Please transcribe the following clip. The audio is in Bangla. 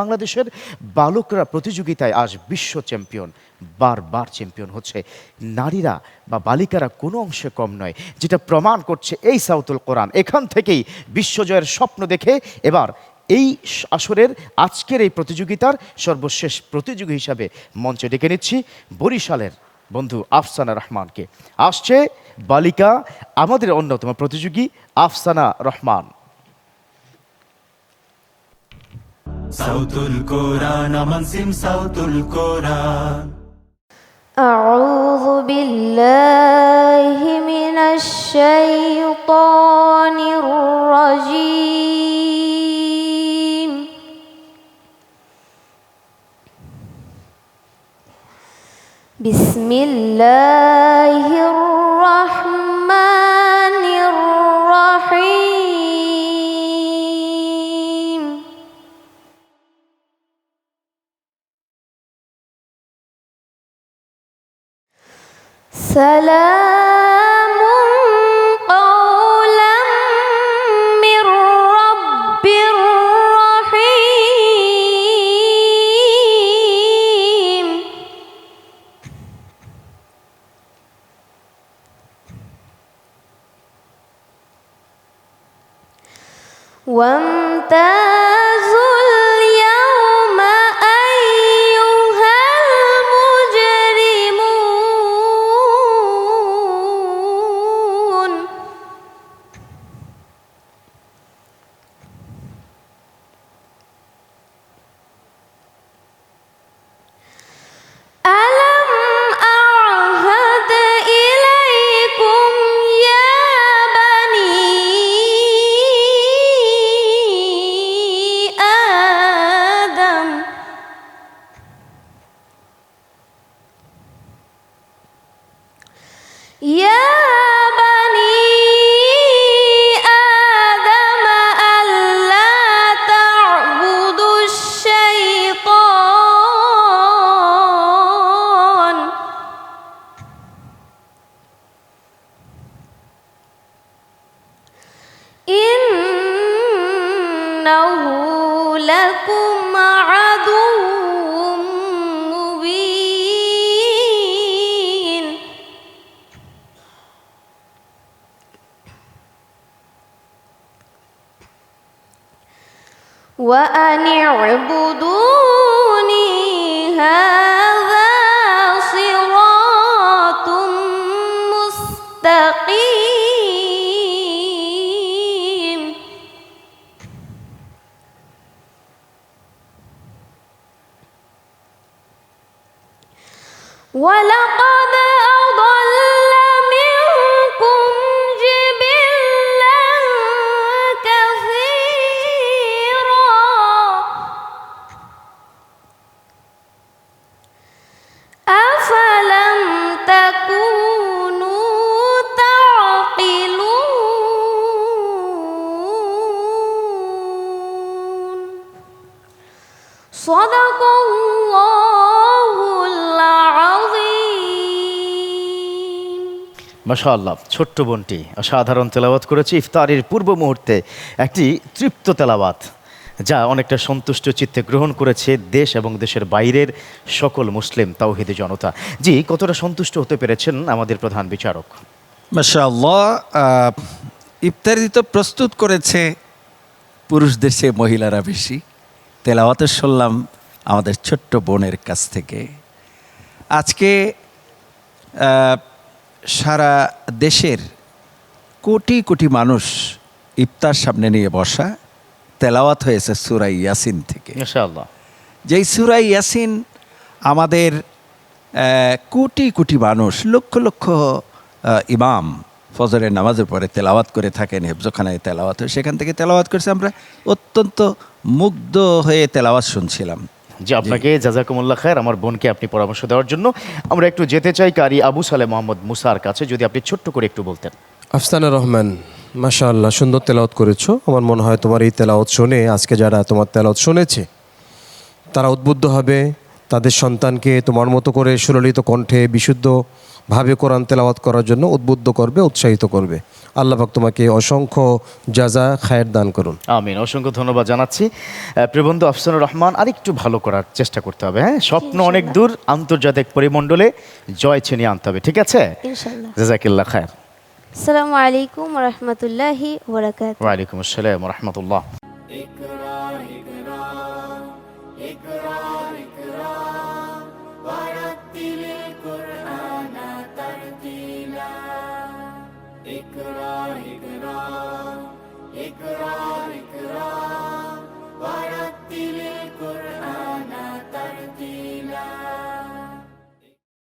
বাংলাদেশের বালকরা প্রতিযোগিতায় আজ বিশ্ব চ্যাম্পিয়ন, বারবার চ্যাম্পিয়ন হচ্ছে। নারীরা বা বালিকারা কোনো অংশে কম নয়, যেটা প্রমাণ করছে এই সাউতুল কোরআন। এখান থেকেই বিশ্বজয়ের স্বপ্ন দেখে এবার এই আসরের আজকের এই প্রতিযোগিতার সর্বশেষ প্রতিযোগী হিসাবে মঞ্চে ডেকে নিচ্ছি বরিশালের বন্ধু আফসানা রহমানকে। আসছে বালিকা, আমাদের অন্যতম প্রতিযোগী আফসানা রহমান। صوت القرآن منسم صوت القرآن. أعوذ بالله من الشيطان الرجيم. بسم الله سلام قولا من رب رحيم. وامتازوا يا بني آدم ألا تعبدوا الشيطان؟ إنه لكم عدو وأن اعبدوني هذا صراط مستقيم. ولقد صدق الله العظيم মাশাআল্লাহ ছোট্ট বোনটি অসাধারণ তেলাওয়াত করেছে ইফতারের পূর্ব মুহূর্তে একটি তৃপ্ত তেলাওয়াত যা অনেকটা সন্তুষ্ট চিত্তে গ্রহণ করেছে দেশ এবং দেশের বাইরের সকল মুসলিম তাওহিদি জনতা জি কতটা সন্তুষ্ট হতে পেরেছেন আমাদের প্রধান বিচারক মাশাআল্লাহ আহ, ইফতারি তো প্রস্তুত করেছে পুরুষদের চেয়ে মহিলারা বেশি তেলাওয়াতে শুনলাম আমাদের ছোট্ট বোনের কাছ থেকে। আজকে সারা দেশের কোটি কোটি মানুষ ইফতার সামনে নিয়ে বসা তেলাওয়াত হয়েছে সুরাই ইয়াসিন থেকে। যেই সুরাই ইয়াসিন আমাদের কোটি কোটি মানুষ লক্ষ লক্ষ ইমাম ফজরের নামাজের পরে তেলাওয়াত করে থাকেন হেফজখানায় তেলাওয়াত হয় সেখান থেকে তেলাওয়াত করেছে। আমরা অত্যন্ত মুগ্ধ হয়ে তেলাওয়াত শুনছিলাম। জি আপনাকে জাজাকুমুল্লাহ খায়ের আমার বোনকে আপনি পরামর্শ দেওয়ার জন্য। আমরা একটু যেতে চাই কারি আবু সালে মোহাম্মদ মুসার কাছে যদি আপনি ছোট্ট করে একটু বলতেন। আফসানা রহমান মাশা আল্লাহ সুন্দর তেলাওত করেছ। আমার মনে হয় তোমার এই তেলাওত শুনে আজকে যারা তোমার তেলাওত শুনেছে তারা উদ্বুদ্ধ হবে। তাদের সন্তানকে তোমার মতো করে সুললিত কণ্ঠে বিশুদ্ধ ভাবে কোরআন তেলাওয়াত করার জন্য উদ্বুদ্ধ করবে উৎসাহিত করবে। আল্লাহ পাক তোমাকে অসংখ্য যাজা খায়ের দান করুন। আমিন অসংখ্য ধন্যবাদ জানাচ্ছি। প্রবন্ধ আফসানুর রহমান আরেকটু ভালো করার চেষ্টা করতে হবে হ্যাঁ? স্বপ্ন অনেক দূর আন্তর্জাতিক পরিমণ্ডলে জয় ছিনিয়ে আনতে হবে ঠিক আছে? জাজাকিল্লা খায়ের। আসসালামু আলাইকুম রহমতুল্লাহি ওয়ারাকাতুহু আসসালাম রহমতুল্লাহ। রাহমাতুল্লাহ